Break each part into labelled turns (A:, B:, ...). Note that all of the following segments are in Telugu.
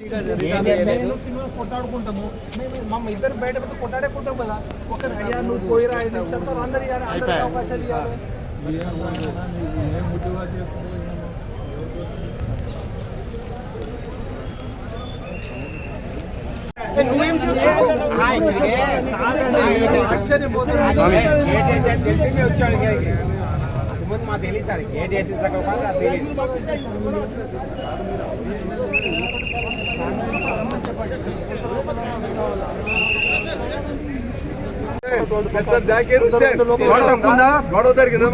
A: నేను సినిమా కొట్టాడుకుంటాము మేము మమ్మ ఇద్దరు బయట పెట్టి కొట్టాడుకుంటాం కదా ఒకరు అయ్యా నువ్వు పోయిరా ఐదు నిమిషాలు తర్వాత అందరు ఇవ్వాలి అందరికి అవకాశాలు ఇవ్వాలి ఏ, నువ్వేం చేస్తున్నావు ఆశ్చర్యపోతున్నా.
B: తెలిసిందే వచ్చాడు ఇక్కడికి. ముందు మాకు తెలియదు సార్. ఏ డేట్ కాదు అది తెలియదు.
C: గొడవ జరిగిందా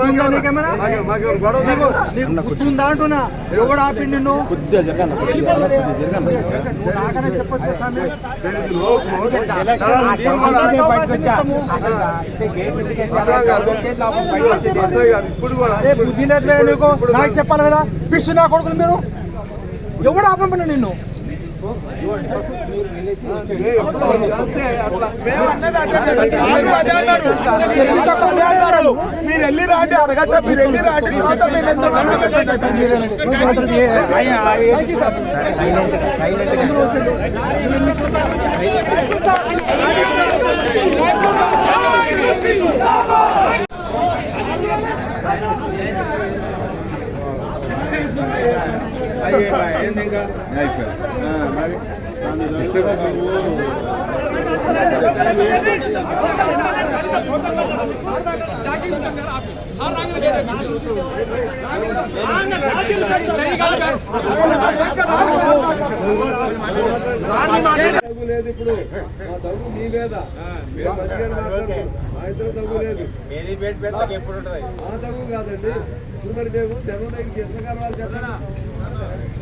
C: మాకు గొడవ జరిగింది
A: గుర్తుందా అంటున్నా? ఎవడు ఆపి నిన్ను? నాకనే చెప్పొచ్చు స్వామి.
C: ఇప్పుడు కూడా
A: అరే బుద్ధి లేదు నీకు? నాకు చెప్పాలి కదా? పిచ్చి నా కొడుకులు మీరు? ఎవడు ఆపంపిన నిన్ను? మీరు వెళ్ళి రాండి అరగంట మీరు వెళ్ళి రాండి తర్వాత మీరు ఎంత
C: ఇంకా మరి తగ్గు లేదు ఇప్పుడు మా తగ్గు మీ లేదా మీరు మంచిగా మాట్లాడుతున్నారు. మా ఇద్దరు తగ్గు లేదు. ఆ తగ్గు కాదండి. ఇప్పుడు మరి మేము జనం దగ్గరికి ఎట్లా కలవాలి చెప్పండి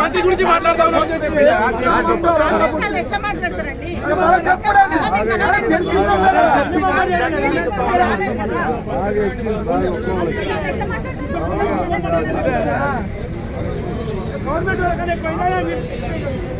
D: మంత్రి గురించి మాట్లాడతాము ఎట్లా మాట్లాడతారండి
A: గవర్నమెంట్ వరకు ఎక్కువ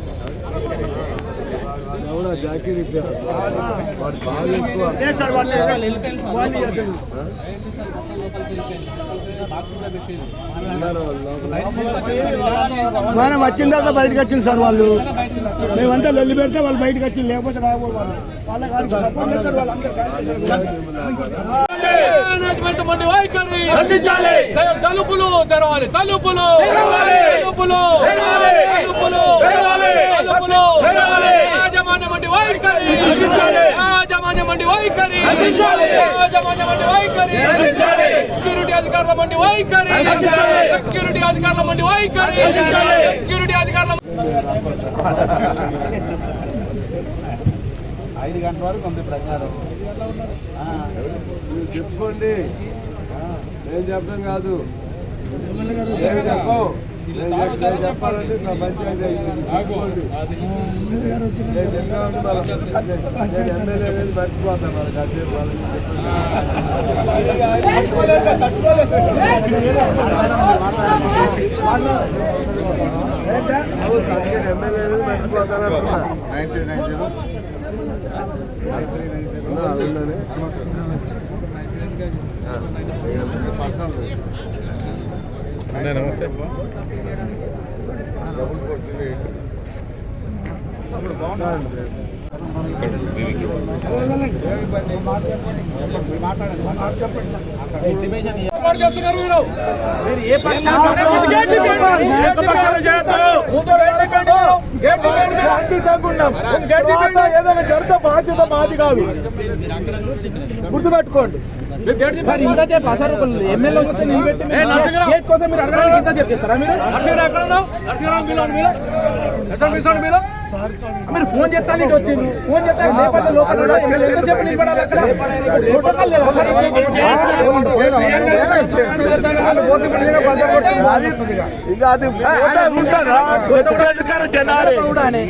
C: ఎవడా జాకీ వాడు బాగా ఎక్కువ.
A: మనం వచ్చిన తర్వాత బయటకు వచ్చింది సార్ వాళ్ళు మేమంతా లొల్లి పెడితే వాళ్ళు బయటకు వచ్చింది లేకపోతే రాకపోతే వాళ్ళు వాళ్ళ కాడికి సపోర్ట్ చేస్తారు వాళ్ళందరూ
E: మేనేజ్మెంట్ మండి వైఖరి త- తలుపులు తెరవాలి తలుపులు తలుపులు యాజమాన్య మండి వైఖరి యాజమాన్య మండి వైఖరి. యాజమాన్య వైఖరి. సెక్యూరిటీ అధికారుల మండి వైఖరి. సెక్యూరిటీ అధికారుల మండి వైఖరి. సెక్యూరిటీ అధికారుల
B: ఐదు గంటల వరకు ఉంది ప్రచారం.
C: మీరు చెప్పుకోండి. నేను చెప్పడం కాదు. చెప్పం నేను చెప్- నేను చెప్పాలంటే నా చెప్పామంటే మరి నేను ఎమ్మెల్యే అంటున్నా. ఉన్నా,
A: ఏదైనా జరిగితే బాధ్యత మాది కాదు గుర్తుపెట్టుకోండి
E: మీరు
A: ఇంత చెప్పు అసలు ఎమ్మెల్యే వస్తే నిలబెట్టి. గేట్ కోసం మీరు అడగడానికి ఇంత చెప్పిస్తారా మీరు
E: మీరు
A: ఫోన్ చేస్తాను ఇటు వచ్చింది ఫోన్ చేస్తాను లేకపోతే లోపల చెప్పి నిలబడాలి అక్కడ ప్రోటోకాల్ లేదా మరి?
C: ఇక అది ఉంటుందా?
A: అనే